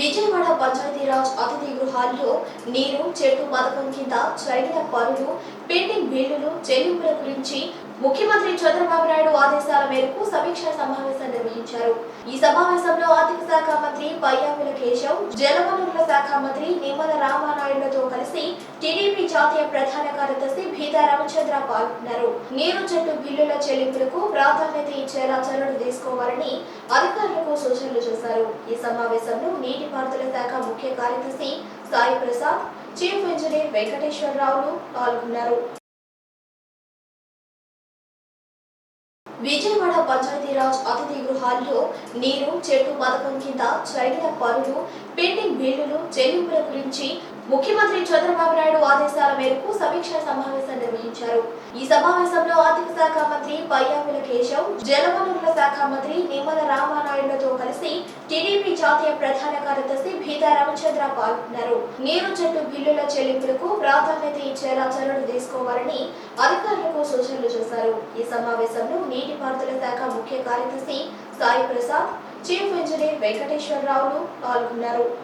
విజయవాడ పంచాయతీరాజ్ అతిథి గృహాల్లో నీరు చెట్టు పథకం కింద జరిగిన పనులు పెండింగ్ బిల్లులు చెల్లింపుల గురించి ముఖ్యమంత్రి చంద్రబాబు నాయుడు ఆదేశాల మేరకు సమీక్షా సమావేశం నిర్వహించారు. ఈ సమావేశంలో ఆర్థిక శాఖ మంత్రి పయ్యావుల కేశవ్ జలవనరుల శాఖ మంత్రి నిమ్మల రామానాయుడులతో కలిసి టీడీపీ జాతీయ ప్రధాన కార్యదర్శి భీతా రామచంద్ర పాల్గొన్నారు. నీరు చెట్టు బిల్లుల చెల్లింపులకు ప్రాధాన్యత ఇచ్చేలా చర్యలు తీసుకోవాలని అధికారులకు సూచనలు చేశారు. ఈ సమావేశంలో నీటిపారుదల శాఖ ముఖ్య కార్యదర్శి సాయి ప్రసాద్ చీఫ్ ఇంజనీర్ వెంకటేశ్వరరావులు పాల్గొన్నారు. విజయవాడ పంచాయతీరాజ్ అతిథి గృహాల్లో నీరు చెట్టు పథకం కింద జరిగిన పనులు పెండింగ్ బిల్లులు చెల్లింపుల గురించి ముఖ్యమంత్రి చంద్రబాబు నాయుడు ఆదేశాల మేరకు సమీక్ష సమావేశం నిర్వహించారు. ఈ సమావేశంలో ఆర్థిక శాఖ మంత్రి పయ్యావుల కేశవ్ జలవనరుల శాఖ మంత్రి నిమ్మల టీడీపీ జాతీయ ప్రధాన కార్యదర్శి భీతా రామచంద్ర పాల్గొన్నారు. నీరు చెట్టు బిల్లుల చెల్లింపులకు ప్రాధాన్యత ఇచ్చేలా చర్యలు తీసుకోవాలని అధికారులకు సూచనలు చేశారు. ఈ సమావేశంలో నీటిపారుదల శాఖ ముఖ్య కార్యదర్శి సాయి ప్రసాద్ చీఫ్ ఇంజనీర్ వెంకటేశ్వరరావులు పాల్గొన్నారు.